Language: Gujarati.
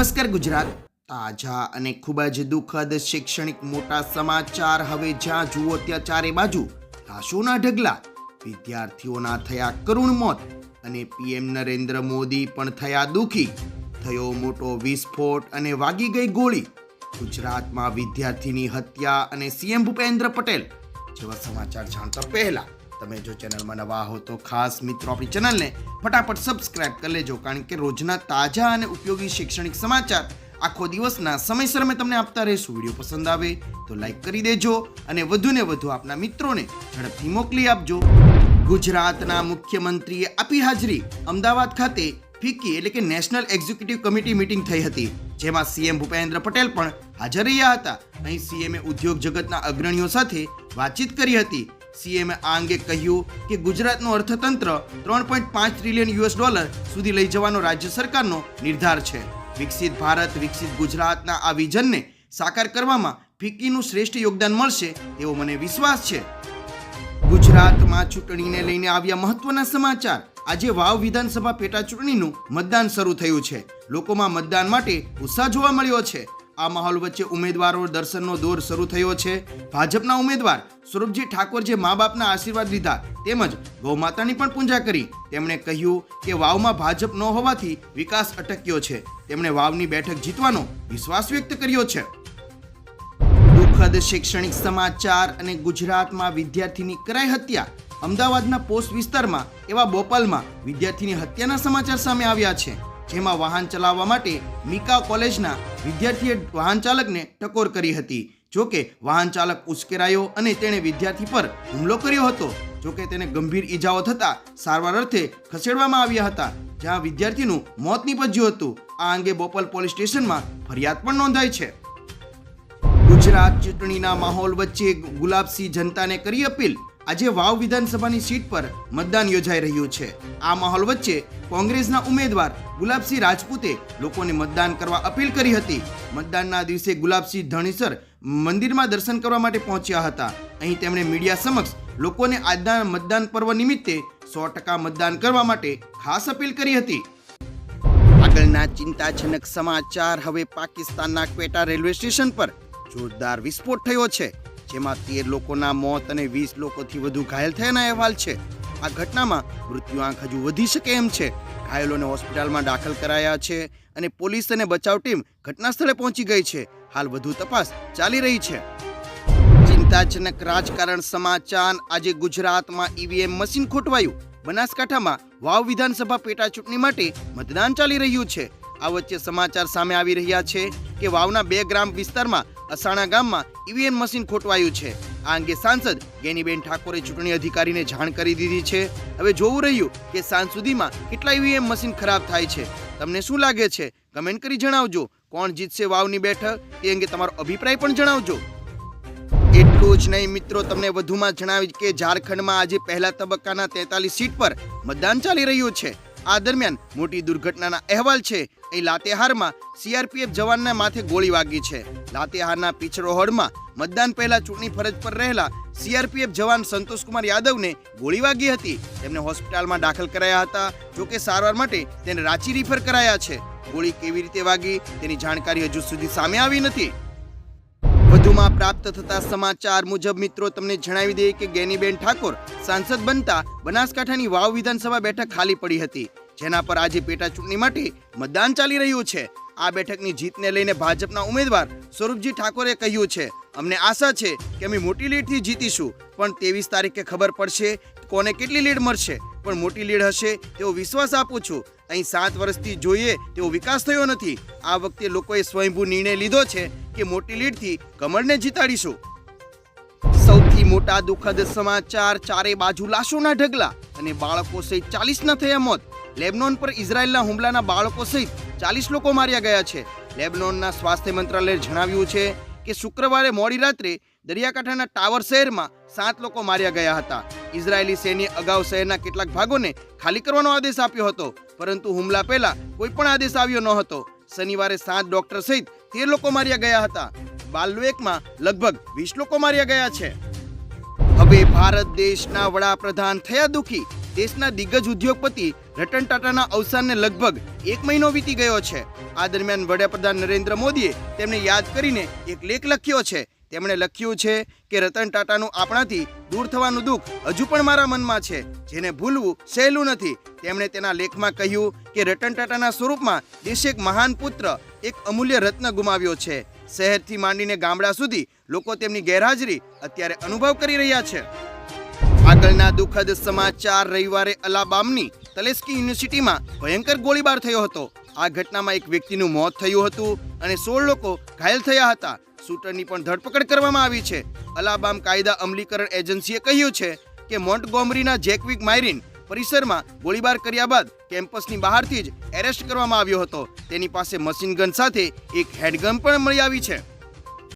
નમસ્કાર ગુજરાત. તાજા અને ખૂબ જ દુઃખદ શૈક્ષણિક મોટા સમાચાર હવે જ્યાં જુઓ ત્યાં ચારે બાજુ. લાશોના ઢગલા. વિદ્યાર્થીઓના થયા કરુણ મોત અને પીએમ નરેન્દ્ર મોદી પણ થયા દુઃખી. થયો મોટો વિસ્ફોટ અને વાગી ગઈ ગોળી. ગુજરાતમાં વિદ્યાર્થીની હત્યા અને સીએમ ભૂપેન્દ્ર પટેલ. જેવા સમાચાર જાણતા પહેલા તમે જો ચેનલમાં નવા હો તો ખાસ મિત્રો આપણી ચેનલને ફટાફટ સબસ્ક્રાઇબ કરી લેજો, કારણ કે રોજના તાજા અને ઉપયોગી શૈક્ષણિક સમાચાર આખો દિવસના સમયસર અમે તમને આપતા રહીશું. વીડિયો પસંદ આવે તો લાઈક કરી દેજો અને વધુને વધુ આપના મિત્રોને ઝડપથી મોકલી આપજો. ગુજરાતના મુખ્યમંત્રીએ આપી હાજરી અમદાવાદ ખાતે ફિક્કી એટલે કે નેશનલ એક્ઝિક્યુટિવ કમિટી મીટિંગ થઈ હતી, જેમાં સીએમ ભૂપેન્દ્ર પટેલ પણ હાજર રહ્યા હતા. અહીં સીએમએ ઉદ્યોગ જગતના અગ્રણીઓ સાથે વાતચીત કરી હતી. સીએમએ આ અંગે કહ્યું કે ગુજરાતનું અર્થતંત્ર ત્રણ પોઈન્ટ પાંચ ટ્રિલિયન યુએસ ડોલર સુધી લઈ જવાનો રાજ્ય સરકારનો નિર્ધાર છે. વિકસિત ભારત, વિકસિત ગુજરાતના આ વિઝનને સાકાર કરવામાં ફિક્કીનું શ્રેષ્ઠ યોગદાન મળશે એવો મને વિશ્વાસ છે. ગુજરાતમાં ચૂંટણીને લઈને આવ્યા મહત્વના સમાચાર. આજે વાવ વિધાનસભા પેટા ચૂંટણીનું મતદાન શરૂ થયું છે. લોકોમાં મતદાન માટે ઉત્સાહ જોવા મળ્યો છે. આ માહોલ વચ્ચે ઉમેદવારો દર્શનનો દોર શરૂ થયો છે. ભાજપના ઉમેદવાર સ્વરૂપજી ઠાકોર જે મા બાપના આશીર્વાદ લીધા તેમજ ગૌમાતાની પણ પૂજા કરી, તેમણે કહ્યું કે વાવમાં ભાજપ ન હોવાથી વિકાસ અટક્યો છે. તેમણે વાવની બેઠક જીતવાનો વિશ્વાસ વ્યક્ત કર્યો છે. દુઃખદ શૈક્ષણિક સમાચાર અને ગુજરાતમાં વિદ્યાર્થીની કરાઈ હત્યા. અમદાવાદના પોસ્ટ વિસ્તારમાં એવા બોપલમાં વિદ્યાર્થીની હત્યાના સમાચાર સામે આવ્યા છે. જેમાં વાહન ચલાવવા માટે મિકા કોલેજના વિદ્યાર્થીએ વાહન ચાલકને ટકોર કરી હતી. જોકે વાહન ચાલક ઉશ્કેરાયો અને તેણે વિદ્યાર્થી પર હુમલો કર્યો હતો. જોકે તેને ગંભીર ઈજાઓ થતા સારવાર અર્થે ખસેડવામાં આવ્યા હતા, જ્યાં વિદ્યાર્થીનું મોત નીપજ્યું હતું. આ અંગે બોપલ પોલીસ સ્ટેશનમાં ફરિયાદ પણ નોંધાઈ છે. ગુજરાત ચૂંટણીના માહોલ વચ્ચે ગુલાબસિંહ જનતાને કરી અપીલ આજે વાવ વિધાનસભાની સીટ પર મતદાન યોજાઈ રહ્યું છે. આ માહોલ વચ્ચે કોંગ્રેસના ઉમેદવાર ગુલાબસિંહ રાજપૂતે લોકોને મતદાન કરવા અપીલ કરી હતી. મતદાનના દિવસે ગુલાબસિંહ ધણીસર મંદિરમાં દર્શન કરવા માટે પહોંચ્યા હતા. અહીં તેમણે મીડિયા સમક્ષ લોકોને આજના મતદાન પર્વ નિમિત્તે સો ટકા મતદાન કરવા માટે ખાસ અપીલ કરી હતી. આગળના ચિંતાજનક સમાચાર હવે પાકિસ્તાનના ક્વેટા રેલવે સ્ટેશન પર જોરદાર વિસ્ફોટ થયો છે. જેમાં તેર લોકોના મોત અને વીસ લોકોથી વધુ ઘાયલ થયાના અહેવાલ છે. આ ઘટનામાં મૃત્યુઆંક હજુ વધી શકે એમ છે. ઘાયલોને હોસ્પિટલમાં દાખલ કરાયા છે અને પોલીસ અને બચાવ ટીમ ઘટના સ્થળે પહોંચી ગઈ છે. હાલ વધુ તપાસ ચાલી રહી છે. ચિંતાજનક રાજકારણ સમાચાર. આજે ગુજરાતમાં ઈવીએમ મશીન ખોટવાયું. બનાસકાંઠામાં વાવ વિધાનસભા પેટા ચૂંટણી માટે મતદાન ચાલી રહ્યું છે. આ વચ્ચે સમાચાર સામે આવી રહ્યા છે કે વાવના બે ગ્રામ વિસ્તારમાં અસાણા ગામમાં ઈવીએમ મશીન ખોટવાયું છે. આ અંગે સાંસદ ગેનીબેન ઠાકોરે ચૂંટણી અધિકારીને જાણ કરી દીધી છે. હવે જોવું રહ્યું કે સાંજ સુધીમાં કેટલા ઈવીએમ મશીન ખરાબ થાય છે. તમને શું લાગે છે? કમેન્ટ કરી જણાવજો. કોણ જીતશે વાવની બેઠક? તે અંગે તમારો અભિપ્રાય પણ જણાવજો. એટલું જ નહીં મિત્રો, તમને વધુમાં જણાવી કે ઝારખંડમાં આજે પહેલા તબક્કાના તેતાલીસ સીટ પર મતદાન ચાલી રહ્યું છે. આ દરમિયાન મોટી દુર્ઘટનાના અહેવાલ છે. અહીં લાતેહારમાં સીઆરપીએફ જવાનના માથે ગોળી વાગી છે. લાતેહારના પીછડો હોડમાં મતદાન પહેલા ચૂંટણી ફરજ પર રહેલા સીઆરપીએફ જવાન સંતોષકુમાર યાદવને ગોળી વાગી હતી. તેમને હોસ્પિટલમાં દાખલ કરાયા હતા. જોકે સારવાર માટે તેને રાંચી રિફર કરાયા છે. ગોળી કેવી રીતે વાગી તેની જાણકારી હજુ સુધી સામે આવી નથી. વધુમાં પ્રાપ્ત થતા સમાચાર મુજબ, મિત્રો, તમને જણાવી દઈએ કે ગેનીબેન ઠાકોર સાંસદ બનતા બનાસકાંઠાની વાવ વિધાનસભા બેઠક ખાલી પડી હતી, જેના પર આજે પેટા ચૂંટણી માટે મતદાન ચાલી રહ્યું છે. આ બેઠકની જીતને લઈને ભાજપના ઉમેદવાર સ્વરૂપજી ઠાકોરે કહ્યું છે, અમને આશા છે કે અમે મોટી લીડથી જીતીશું, પણ ત્રેવીસ તારીખે ખબર પડશે કોને કેટલી લીડ મળશે, પણ મોટી લીડ હશે તેવો વિશ્વાસ આપું છું. અહીં સાત વર્ષથી જોઈએ તેવો વિકાસ થયો નથી. આ વખતે લોકોએ સ્વયંભૂ નિર્ણય લીધો છે કે મોટી લીડથી કમળને જીતાડીશું. સૌથી મોટા દુઃખદ સમાચાર ચારે બાજુ લાશોના ઢગલા અને બાળકો સહિત ચાલીસના થયા મોત. લેબનોન પર ઇઝરાયેલના હુમલાના બાળકો સહિત ચાલીસ લોકો માર્યા ગયા છે. લેબનોનના સ્વાસ્થ્ય મંત્રાલયે જણાવ્યું છે કે શુક્રવારે મોડી રાત્રે દરિયાકાંઠાના ટાવર શહેરમાં સાત લોકો માર્યા ગયા હતા. ઇઝરાયેલી સૈન્યે અગાઉ શહેરના કેટલાક ભાગોને ખાલી કરવાનો આદેશ આપ્યો હતો. પરંતુ હુમલા પહેલા કોઈ પણ આદેશ આવ્યો ન હતો શનિવારે સાત ડોક્ટર સહિત તેર લોકો માર્યા ગયા હતા. બાલવેકમાં લગભગ વીસ લોકો માર્યા ગયા છે. હવે ભારત દેશના વડાપ્રધાન થયા દુખી. દેશના દિગ્ગજ ઉદ્યોગપતિ રતન ટાટાના અવસાનને લગભગ એક મહિનો વીતી ગયો છે. આ દરમિયાન વડાપ્રધાન નરેન્દ્ર મોદીએ તેમને યાદ કરીને એક લેખ લખ્યો છે. તેમણે લખ્યું છે કે રતન ટાટાનું આપણાથી દૂર થવાનું દુઃખ હજુ પણ મારા મનમાં છે, જેને ભૂલવું સહેલું નથી. તેમણે તેના લેખમાં કહ્યું કે રતન ટાટાના સ્વરૂપમાં દેશે એક મહાન પુત્ર, એક અમૂલ્ય રત્ન ગુમાવ્યો છે. શહેરથી માંડીને ગામડા સુધી લોકો તેમની ગેરહાજરી અત્યારે અનુભવ કરી રહ્યા છે. આગળના દુઃખદ સમાચાર રવિવારે અલાબામની તલેસ્કી યુનિવર્સિટીમાં ભયંકર ગોળીબાર થયો હતો. આ ઘટનામાં એક વ્યક્તિનું મોત થયું હતું અને સોળ લોકો ઘાયલ થયા હતા. શૂટરની પણ ધરપકડ કરવામાં આવી છે. અલાબામ કાયદા અમલીકરણ એજન્સીએ કહ્યું છે કે મોન્ટગોમરીના જેકવિક માયરીન પરિસરમાં ગોળીબાર કર્યા બાદ કેમ્પસની બહારથી જ એરેસ્ટ કરવામાં આવ્યો હતો. તેની પાસે મશીન ગન સાથે એક હેડગન પણ મળી આવી છે.